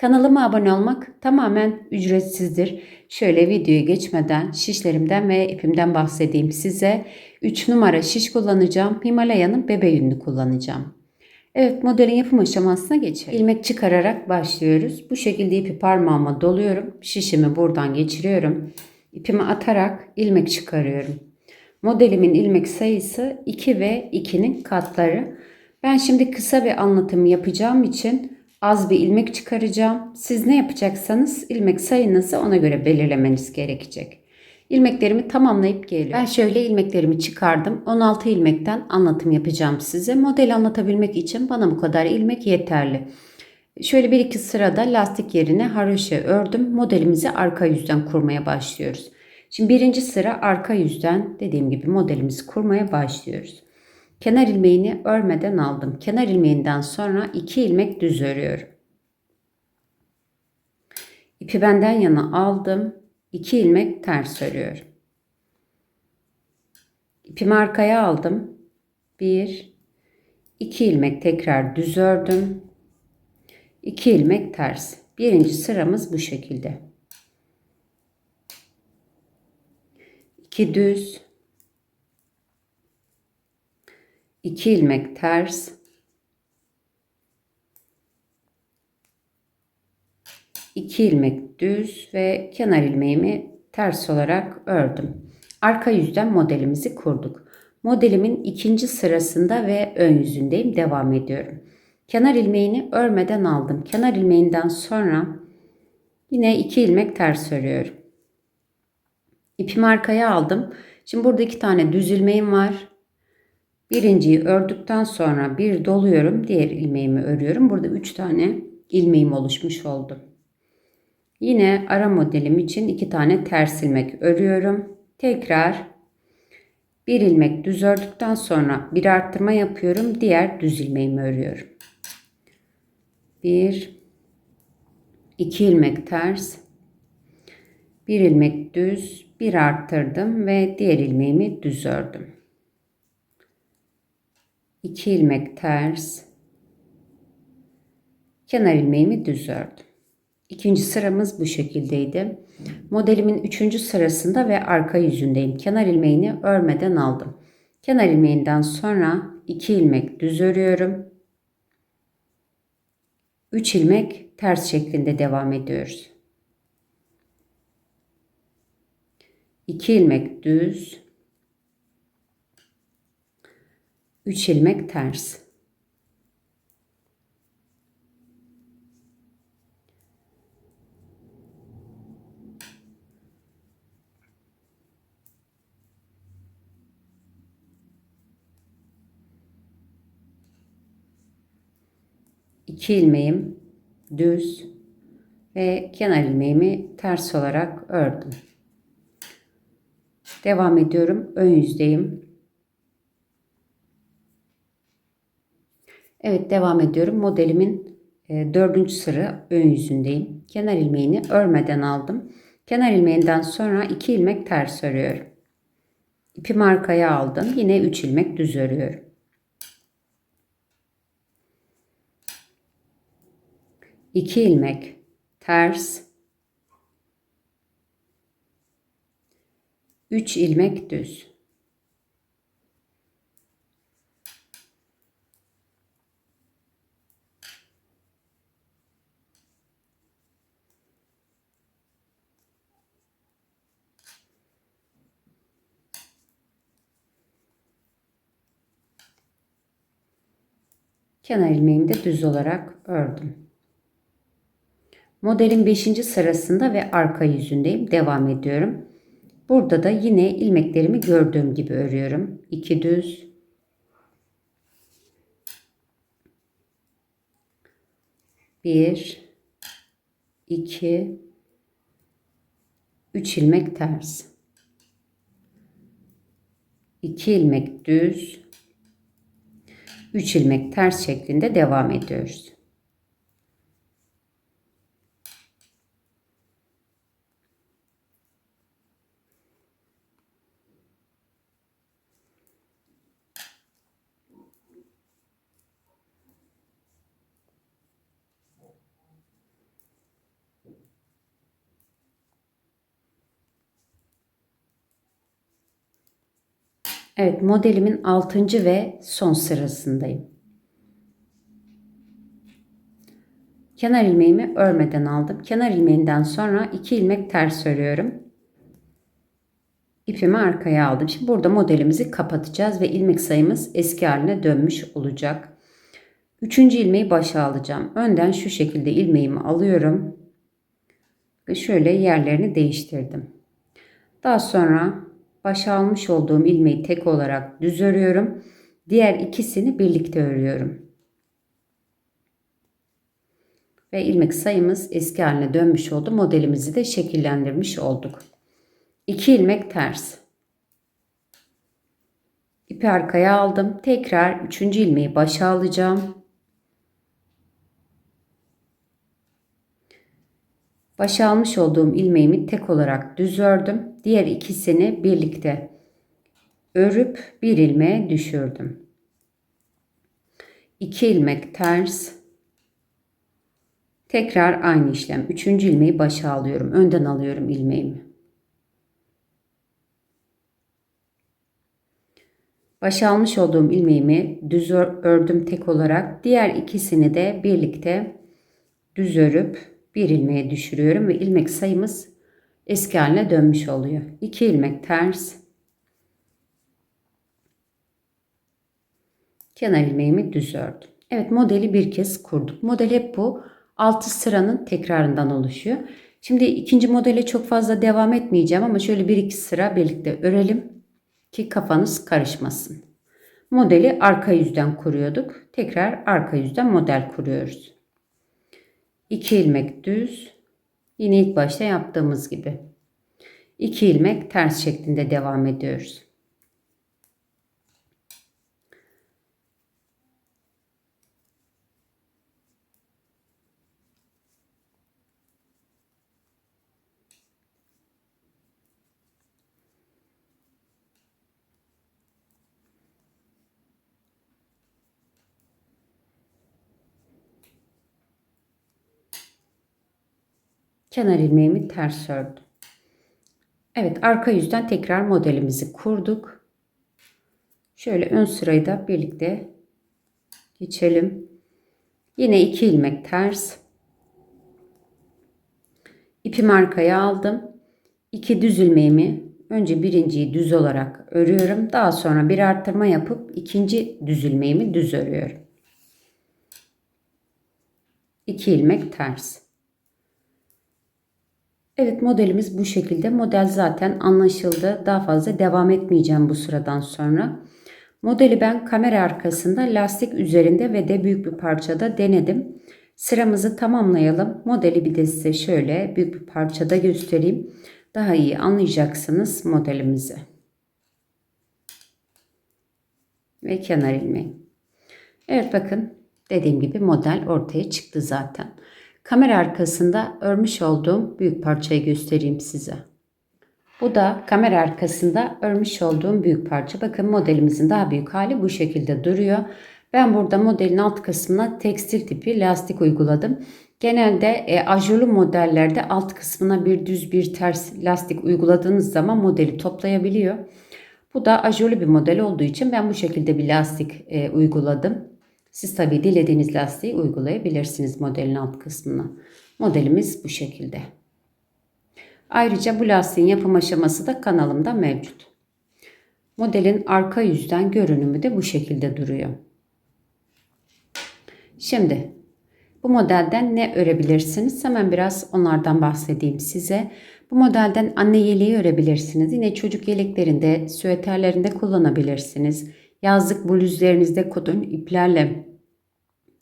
Kanalıma abone olmak tamamen ücretsizdir. Şöyle videoya geçmeden şişlerimden ve ipimden bahsedeyim size. 3 numara şiş kullanacağım. Himalaya'nın bebe yününü kullanacağım. Evet modelin yapım aşamasına geçelim. İlmek çıkararak başlıyoruz. Bu şekilde ipi parmağıma doluyorum. Şişimi buradan geçiriyorum. İpimi atarak ilmek çıkarıyorum. Modelimin ilmek sayısı 2 ve 2'nin katları. Ben şimdi kısa bir anlatım yapacağım için az bir ilmek çıkaracağım. Siz ne yapacaksanız ilmek sayınızı ona göre belirlemeniz gerekecek. İlmeklerimi tamamlayıp geliyorum. Ben şöyle ilmeklerimi çıkardım. 16 ilmekten anlatım yapacağım size. Model anlatabilmek için bana bu kadar ilmek yeterli. Şöyle bir iki sırada lastik yerine haroşa ördüm. Modelimizi arka yüzden kurmaya başlıyoruz. Şimdi birinci sıra arka yüzden dediğim gibi modelimizi kurmaya başlıyoruz. Kenar ilmeğini örmeden aldım. Kenar ilmeğinden sonra iki ilmek düz örüyorum. İpi benden yana aldım. 2 ilmek ters örüyorum. İpimi arkaya aldım. 1 2 ilmek tekrar düz ördüm. 2 ilmek ters. Birinci sıramız bu şekilde. 2 düz 2 ilmek ters 2 ilmek düz ve kenar ilmeğimi ters olarak ördüm. Arka yüzden modelimizi kurduk. Modelimin ikinci sırasında ve ön yüzündeyim. Devam ediyorum. Kenar ilmeğini örmeden aldım. Kenar ilmeğinden sonra yine 2 ilmek ters örüyorum. İpimi arkaya aldım. Şimdi burada iki tane düz ilmeğim var. Birinciyi ördükten sonra bir doluyorum. Diğer ilmeğimi örüyorum. Burada üç tane ilmeğim oluşmuş oldu. Yine ara modelim için iki tane ters ilmek örüyorum. Tekrar bir ilmek düz ördükten sonra bir arttırma yapıyorum. Diğer düz ilmeğimi örüyorum. Bir, iki ilmek ters, bir ilmek düz, bir arttırdım ve diğer ilmeğimi düz ördüm. 2 ilmek ters, kenar ilmeğimi düz ördüm. İkinci sıramız bu şekildeydi. Modelimin üçüncü sırasında ve arka yüzündeyim. Kenar ilmeğini örmeden aldım. Kenar ilmeğinden sonra 2 ilmek düz örüyorum. 3 ilmek ters şeklinde devam ediyoruz. 2 ilmek düz 3 ilmek ters. İki ilmeğim düz ve kenar ilmeğimi ters olarak ördüm. Devam ediyorum. Ön yüzdeyim. Evet devam ediyorum. Modelimin e, dördüncü sıra ön yüzündeyim. Kenar ilmeğini örmeden aldım. Kenar ilmeğinden sonra iki ilmek ters örüyorum. İpimi arkaya aldım. Yine üç ilmek düz örüyorum. İki ilmek ters 3 ilmek düz. Kenar ilmeğimi de düz olarak ördüm. Modelin 5. sırasında ve arka yüzündeyim. Devam ediyorum. Burada da yine ilmeklerimi gördüğüm gibi örüyorum. 2 düz. 1 2 3 ilmek ters. 2 ilmek düz, 3 ilmek ters şeklinde devam ediyoruz. Evet modelimin 6. ve son sırasındayım. Kenar ilmeğimi örmeden aldım. Kenar ilmeğinden sonra 2 ilmek ters örüyorum. İpimi arkaya aldım. Şimdi burada modelimizi kapatacağız ve ilmek sayımız eski haline dönmüş olacak. Üçüncü ilmeği başa alacağım. Önden şu şekilde ilmeğimi alıyorum. Ve şöyle yerlerini değiştirdim. Daha sonra başa almış olduğum ilmeği tek olarak düz örüyorum. Diğer ikisini birlikte örüyorum. Ve ilmek sayımız eski haline dönmüş oldu. Modelimizi de şekillendirmiş olduk. 2 ilmek ters. İpi arkaya aldım. Tekrar 3. ilmeği başa alacağım. Başa almış olduğum ilmeğimi tek olarak düz ördüm. Diğer ikisini birlikte örüp bir ilmeğe düşürdüm. 2 ilmek ters. Tekrar aynı işlem. Üçüncü ilmeği başa alıyorum. Önden alıyorum ilmeğimi. Başa almış olduğum ilmeğimi düz ördüm tek olarak. Diğer ikisini de birlikte düz örüp bir ilmeğe düşürüyorum ve ilmek sayımız eski haline dönmüş oluyor. 2 ilmek ters. Kenar ilmeğimi düz ördüm. Evet modeli bir kez kurduk. Model hep bu. 6 sıranın tekrarından oluşuyor. Şimdi ikinci modele çok fazla devam etmeyeceğim ama şöyle bir iki sıra birlikte örelim ki kafanız karışmasın. Modeli arka yüzden kuruyorduk. Tekrar arka yüzden model kuruyoruz. 2 ilmek düz. Yine ilk başta yaptığımız gibi. 2 ilmek ters şeklinde devam ediyoruz. Kenar ilmeğimi ters ördüm. Evet arka yüzden tekrar modelimizi kurduk. Şöyle ön sırayı da birlikte geçelim. Yine iki ilmek ters. İpimi arkaya aldım. İki düz ilmeğimi önce birinciyi düz olarak örüyorum. Daha sonra bir arttırma yapıp ikinci düz ilmeğimi düz örüyorum. 2 ilmek ters. Evet modelimiz bu şekilde. Model zaten anlaşıldı. Daha fazla devam etmeyeceğim bu sıradan sonra. Modeli ben kamera arkasında lastik üzerinde ve de büyük bir parçada denedim. Sıramızı tamamlayalım. Modeli bir de size şöyle büyük bir parçada göstereyim. Daha iyi anlayacaksınız modelimizi. Ve kenar ilmeği. Evet bakın dediğim gibi model ortaya çıktı zaten. Kamera arkasında örmüş olduğum büyük parçayı göstereyim size. Bu da kamera arkasında örmüş olduğum büyük parça. Bakın modelimizin daha büyük hali bu şekilde duruyor. Ben burada modelin alt kısmına tekstil tipi lastik uyguladım. Genelde e, ajurlu modellerde alt kısmına bir düz bir ters lastik uyguladığınız zaman modeli toplayabiliyor. Bu da ajurlu bir model olduğu için ben bu şekilde bir lastik e, uyguladım. Siz tabi dilediğiniz lastiği uygulayabilirsiniz modelin alt kısmına. Modelimiz bu şekilde. Ayrıca bu lastiğin yapım aşaması da kanalımda mevcut. Modelin arka yüzden görünümü de bu şekilde duruyor. Şimdi bu modelden ne örebilirsiniz? Hemen biraz onlardan bahsedeyim size. Bu modelden anne yeleği örebilirsiniz. Yine çocuk yeleklerinde, süeterlerinde kullanabilirsiniz. Yazlık bluzlerinizde kotun iplerle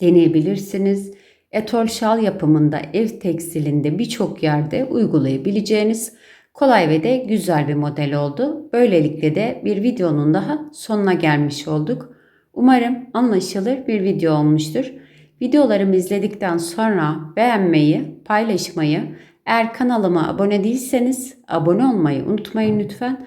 deneyebilirsiniz. Etol şal yapımında ev tekstilinde birçok yerde uygulayabileceğiniz Kolay ve de güzel bir model oldu. Böylelikle de bir videonun daha sonuna gelmiş olduk. Umarım anlaşılır bir video olmuştur. Videolarımı izledikten sonra beğenmeyi, paylaşmayı, eğer kanalıma abone değilseniz abone olmayı unutmayın lütfen.